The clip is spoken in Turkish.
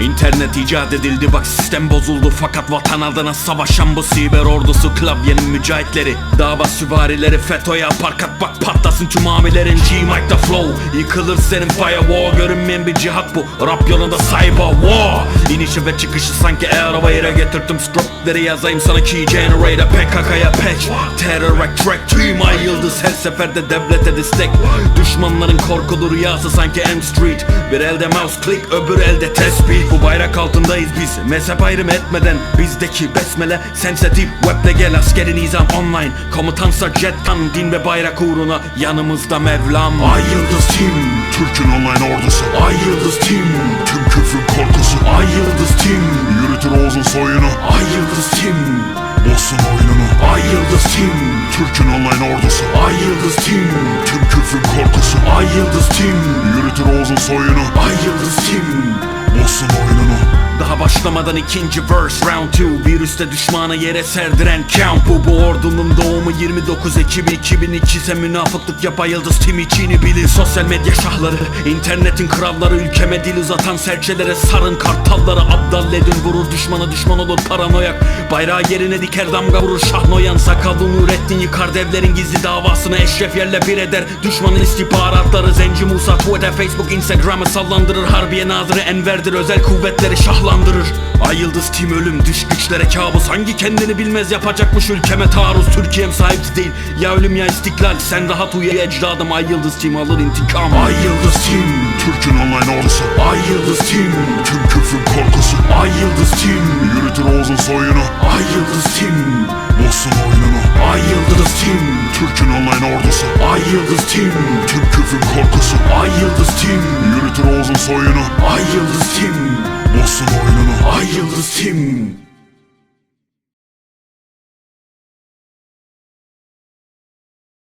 İnternet icat edildi bak sistem bozuldu. Fakat vatan adına savaşan bu siber ordusu Klavyenin mücahitleri. Dava süvarileri FETÖ'ye parkat bak patlasın tüm amilerin G-Mike'da flow Yıkılır senin firewall. Görünmeyen bir cihat bu Rap yolunda cyber war İnişi ve çıkışı sanki Airway'e getirdim Scriptleri yazayım sana key generator. PKK'ya patch. Terror track Tüm ay yıldız her seferde devlete destek. Düşmanların korkulu rüyası sanki M Street. Bir elde mouse click öbür elde tespih Bu bayrak altındayız biz. Mezhep ayrım etmeden Bizdeki besmele sensitif Webde gel askeri nizam online. Komutansa jettan din ve bayrak uğruna Yanımızda Mevlam. Ay Yıldız Team Türk'ün online ordusu. Ay Yıldız Team Tüm küfrün korkusu. Ay Yıldız Team Yürütür Oğuz'un soyunu. Ay Yıldız Team Bozsun oyununu. Ay Yıldız Team Türk'ün online ordusu. Ay Yıldız Team Tüm küfrün korkusu. Ay Yıldız Team Yürütür Oğuz'un soyunu başlamadan ikinci verse round 2 Virüste düşmanı yere serdiren count. Bu bu ordunun doğumu 29 Ekim 2002 ise münafıklık yapa yıldız tim içini bilin Sosyal medya şahları internetin kralları Ülkeme dil uzatan serçelere sarın kartalları. Abdal edin vurur düşmanı düşman olur paranoyak. Bayrağı yerine diker damga vurur şahnoyan Sakallı Nurettin yıkar devlerin gizli davasını Eşref yerle bir eder. Düşmanın istihbaratları Zenci Musa Twitter Facebook Instagram'ı sallandırır. Harbiye nazırı Enver'dir özel kuvvetleri şahlandırır Ay yıldız tim ölüm düş güçlere kabus Hangi kendini bilmez yapacakmış ülkeme taarruz Türkiye'm sahipsiz değil ya ölüm ya istiklal Sen rahat uyu ecdadım ay yıldız tim alır intikam Ay yıldız tim Türk'ün online ordusu Ay yıldız tim Tüm küfrün korkusu Ay yıldız tim Yürütür Oğuz'un soyunu Ay yıldız tim Bozsun oyununu Ay yıldız tim Türk'ün online ordusu Ay yıldız tim Tüm küfrün korkusu Ay yıldız tim Yürütür Oğuz'un soyunu Ay yıldız tim yıldız tim